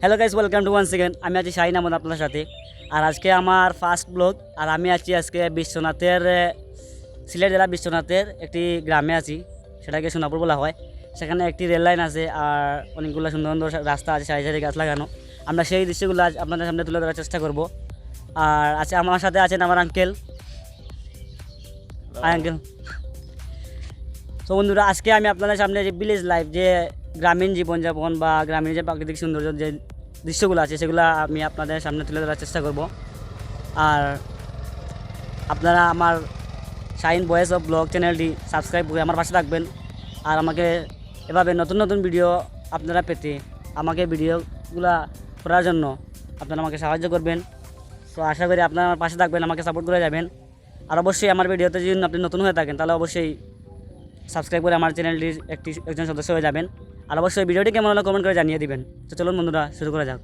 Hello guys welcome to one second আমি আছি শাহিন আহমদ আপনার সাথে। আর আজকে আমার ফার্স্ট ব্লগ আর আমি আছি আজকে বিশ্বনাথের সিলেট জেলা বিশ্বনাথের একটি গ্রামে আছি, সেটাকে সোনাপুর বলা হয়। সেখানে একটি রেল লাইন আছে, আর অনেকগুলো সুন্দর সুন্দর রাস্তা আছে সাইড সাইডে গাছ লাগানো। আমরা সেই দৃশ্যগুলো আজ আপনাদের সামনে তুলে ধরার চেষ্টা করব। আর আছে আমার সাথে আছেন আমার আঙ্কেল আঙ্কেল তো বন্ধুরা, আজকে আমি আপনাদের সামনে যে ভিলেজ লাইফ যে গ্রামীণ জীবনযাপন বা গ্রামীণ যে প্রাকৃতিক সৌন্দর্য যে দৃশ্যগুলো আছে, সেগুলো আমি আপনাদের সামনে তুলে ধরার চেষ্টা করব। আর আপনারা আমার শাইন ভয়েস অফ ব্লগ চ্যানেলটি সাবস্ক্রাইব করে আমার পাশে থাকবেন। আর আমাকে এভাবে নতুন নতুন ভিডিও আপনারা পেতে আমাকে ভিডিওগুলো করার জন্য আপনারা আমাকে সাহায্য করবেন। তো আশা করি আপনারা আমার পাশে থাকবেন, আমাকে সাপোর্ট করে যাবেন। আর অবশ্যই আমার ভিডিওতে যদি আপনি নতুন হয়ে থাকেন, তাহলে অবশ্যই সাবস্ক্রাইব করে আমার চ্যানেলটির একটি, একজন সদস্য হয়ে যাবেন। আর অবশ্যই ভিডিওটি কেমন হলো কমেন্ট করে জানিয়ে দিবেন। তো চলুন বন্ধুরা, শুরু করা যাক।